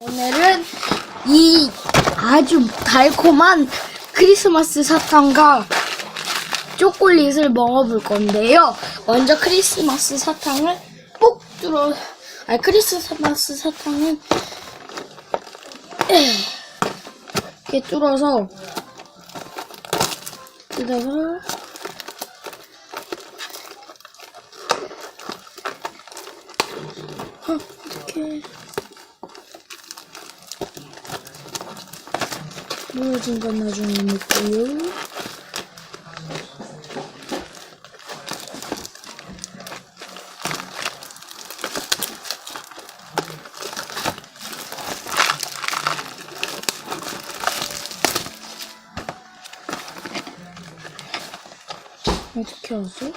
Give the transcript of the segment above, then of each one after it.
오늘은 이 아주 달콤한 크리스마스 사탕과 초콜릿을 먹어볼 건데요. 먼저 크리스마스 사탕을 뽁 뚫어, 아니 크리스마스 사탕은 에, 이렇게 뚫어서 뜯어서 어, 이렇게 무너진 건 나중에 먹고요. 어떻게 하지?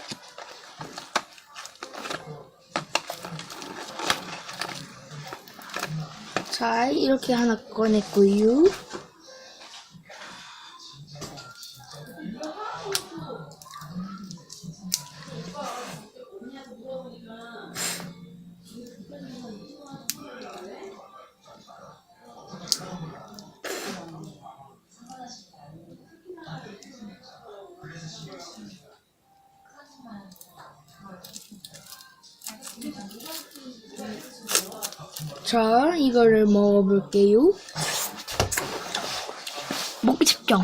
자, 이렇게 하나 꺼냈고요. 자, 이거를 먹어볼게요. 먹기 직전.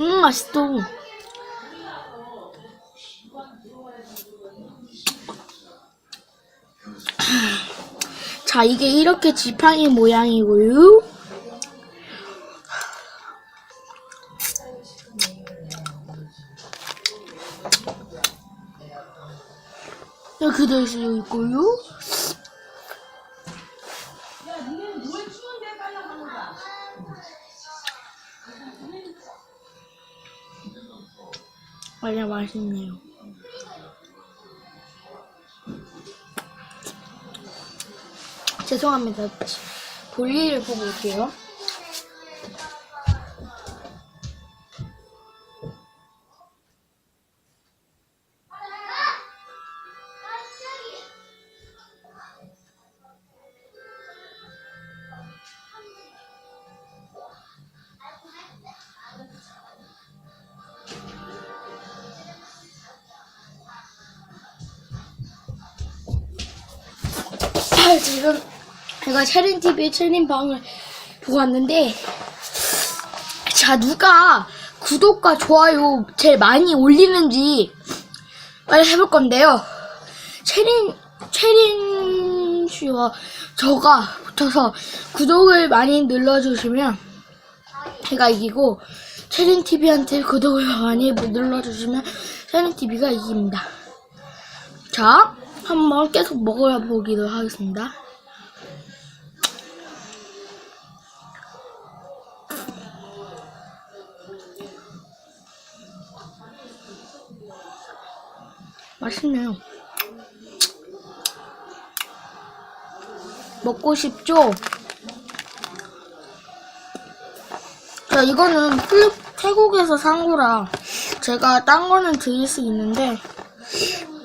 음, 맛있어. 자, 이게 이렇게 지팡이 모양이고요. 이렇게 될수 있고요. 맞아, 맛있네요. 죄송합니다. 볼일을 보고 올게요. 아, 지금 제가 체린 TV의 체린 방을 보고 왔는데 자 누가 구독과 좋아요 제일 많이 올리는지 빨리 해볼 건데요. 체린 체린 씨와 저가 붙어서 구독을 많이 눌러주시면 제가 이기고 체린 TV한테 구독을 많이 눌러주시면 체린 TV가 이깁니다. 자, 한번 계속 먹어야 보기도 하겠습니다. 맛있네요. 먹고 싶죠? 자, 이거는 플립 태국에서 산 거라 제가 딴 거는 드릴 수 있는데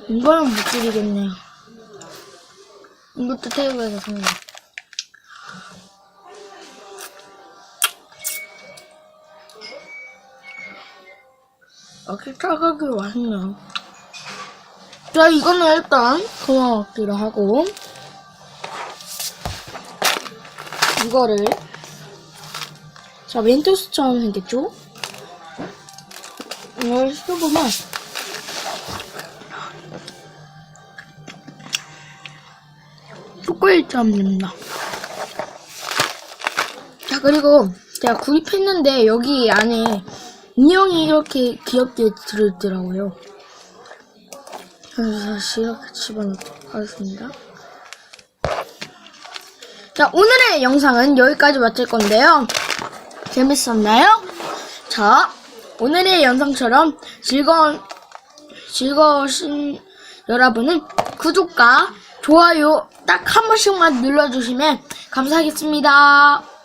이거는 못 드리겠네요. 이것도 태국에서 산 거. 아기 차가게 맛있네요. 자, 이거는 일단 그만먹기로 하고 이거를 자, 멘토스처럼 생겼죠? 이걸 씹어보면 초콜릿처럼 됩니다. 자, 그리고 제가 구입했는데 여기 안에 인형이 이렇게 귀엽게 들어있더라고요. 그래서 다시 이렇게 집어넣도록 하겠습니다. 자, 오늘의 영상은 여기까지 마칠 건데요. 재밌었나요? 자, 오늘의 영상처럼 즐거운, 즐거우신 여러분은 구독과 좋아요 딱 한 번씩만 눌러주시면 감사하겠습니다.